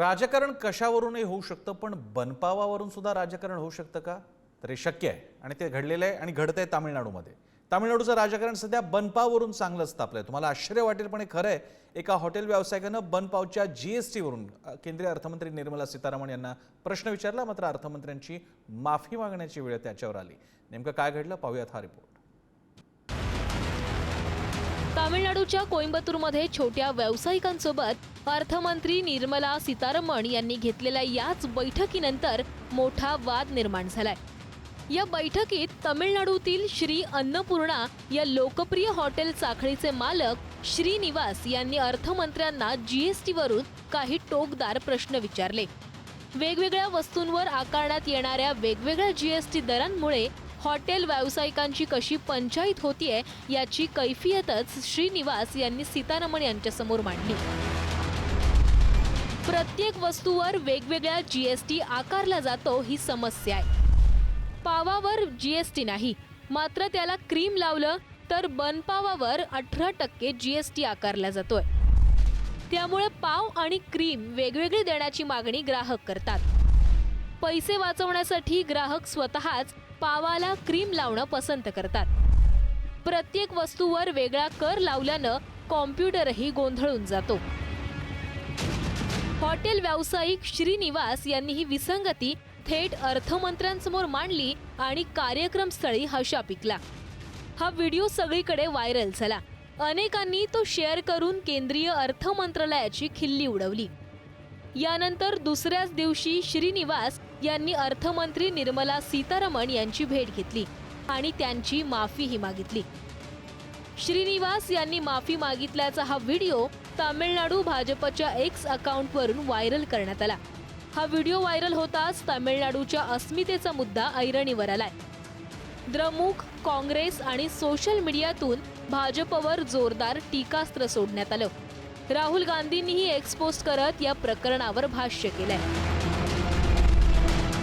राजकारण कशावरूनही होऊ शकतं पण बनपावावरून सुद्धा राजकारण होऊ शकतं का? तर हे शक्य आहे आणि ते घडलेलं आहे आणि घडतं आहे तामिळनाडूमध्ये. तामिळनाडूचं राजकारण सध्या बनपावरून चांगलंच तापलंय तुम्हाला आश्चर्य वाटेल पण हे खरं आहे. एका हॉटेल व्यावसायिकानं बनपावच्या जी एस टीवरून केंद्रीय अर्थमंत्री निर्मला सीतारामन यांना प्रश्न विचारला मात्र अर्थमंत्र्यांची माफी मागण्याची वेळ त्याच्यावर आली. नेमकं काय घडलं? पाहूयात हा रिपोर्ट तामिळनाडूच्या कोइंबतूरमध्ये छोट्या व्यावसायिकांसोबत अर्थमंत्री निर्मला सीतारमण यांनी घेतलेल्या याच बैठकीनंतर मोठा वाद निर्माण झालाय. या बैठकीत तमिळनाडूतील श्री अन्नपूर्णा या लोकप्रिय हॉटेल साखळीचे मालक श्रीनिवास यांनी अर्थमंत्र्यांना जीएसटीवरून काही टोकदार प्रश्न विचारले. वेगवेगळ्या वस्तूंवर आकारण्यात येणाऱ्या वेगवेगळ्या जीएसटी दरांमुळे हॉटेल व्यावसायिकांची कशी पंचायत होतीये याची कैफियतच श्रीनिवास यांनी सीतारामन यांच्यासमोर मांडली. प्रत्येक वस्तूवर वेगवेगळ्या जीएसटी आकारला जातो ही समस्या आहे. पावावर जीएसटी नाही मात्र त्याला क्रीम लावलं तर बनपावावर अठरा टक्के जीएसटी आकारला जातोय. त्यामुळे पाव आणि क्रीम वेगवेगळी देण्याची मागणी ग्राहक करतात. पैसे वाचवण्यासाठी ग्राहक स्वतःच पावाला क्रीम लावणं पसंत करतात. प्रत्येक वस्तूवर वेगळा कर लावल्यानं कॉम्प्युटरही गोंधळून जातो. हॉटेल व्यावसायिक श्रीनिवास यांनी ही विसंगती थेट अर्थमंत्र्यांसमोर मांडली आणि कार्यक्रमस्थळी हशा पिकला. हा व्हिडिओ सगळीकडे व्हायरल झाला. अनेकांनी तो शेअर करून केंद्रीय अर्थमंत्रालयाची खिल्ली उडवली. यानंतर दुसऱ्याच दिवशी श्रीनिवास यांनी अर्थमंत्री निर्मला सीतारमण यांची भेट घेतली आणि त्यांची माफीही मागितली. श्रीनिवास यांनी माफी मागितल्याचा हा व्हिडिओ तामिळनाडू भाजपच्या एक्स अकाउंटवरून व्हायरल करण्यात आला. हा व्हिडिओ व्हायरल होताच तामिळनाडूच्या अस्मितेचा मुद्दा ऐरणीवर आलाय. द्रमुक काँग्रेस आणि सोशल मीडियातून भाजपवर जोरदार टीकास्त्र सोडण्यात आलं. राहुल गांधींनीही एक्सपोस्ट करत या प्रकरणावर भाष्य केलंय.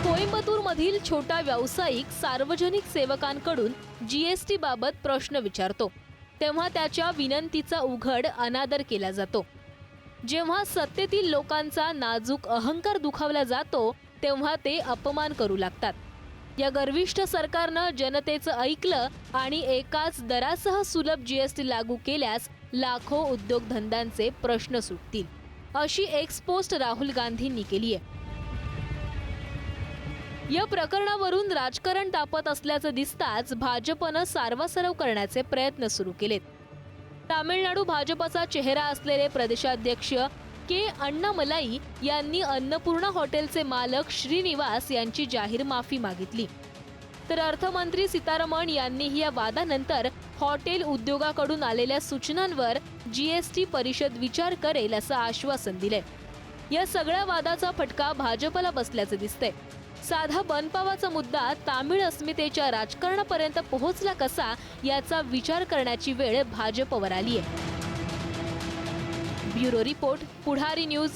कोइंबतूर मधील छोटा व्यावसायिक सार्वजनिक सेवकांकडून जीएसटी बाबत प्रश्न विचारतो. तेव्हा त्याच्या विनंतीचा उघड अनादर केला जातो. जेव्हा सत्तेतील लोकांचा नाजूक अहंकार दुखावला जातो तेव्हा ते अपमान करू लागतात. या गर्विष्ठ सरकारनं जनतेचं ऐकलं आणि एकाच दरासह सुलभ जीएसटी लागू केल्यास लाखो उद्योगधंद्यांचे प्रश्न सुटतील. अशी एक्सपोस्ट राहुल गांधींनी केली आहे. या प्रकरणावरून राजकारण तापत असल्याचं दिसताच भाजपनं सारवासरव करण्याचे प्रयत्न सुरू केलेत. तामिळनाडू भाजपचा चेहरा असलेले प्रदेशाध्यक्ष के अण्णामलाई यांनी अन्नपूर्णा हॉटेलचे मालक श्रीनिवास यांची जाहीर माफी मागितली. तर अर्थमंत्री सीतारमण यांनीही या वादानंतर हॉटेल उद्योगाकडून आलेल्या सूचनांवर जीएसटी परिषद विचार करेल असं आश्वासन दिलंय. या सगळ्या वादाचा फटका भाजपला बसल्याचं दिसतंय. साधा बनपावाचा मुद्दा तामिळ अस्मितेच्या राजकारणापर्यंत पोहोचला कसा याचा विचार करण्याची वेळ भाजपवर आली आहे ब्युरो रिपोर्ट पुढारी न्यूज.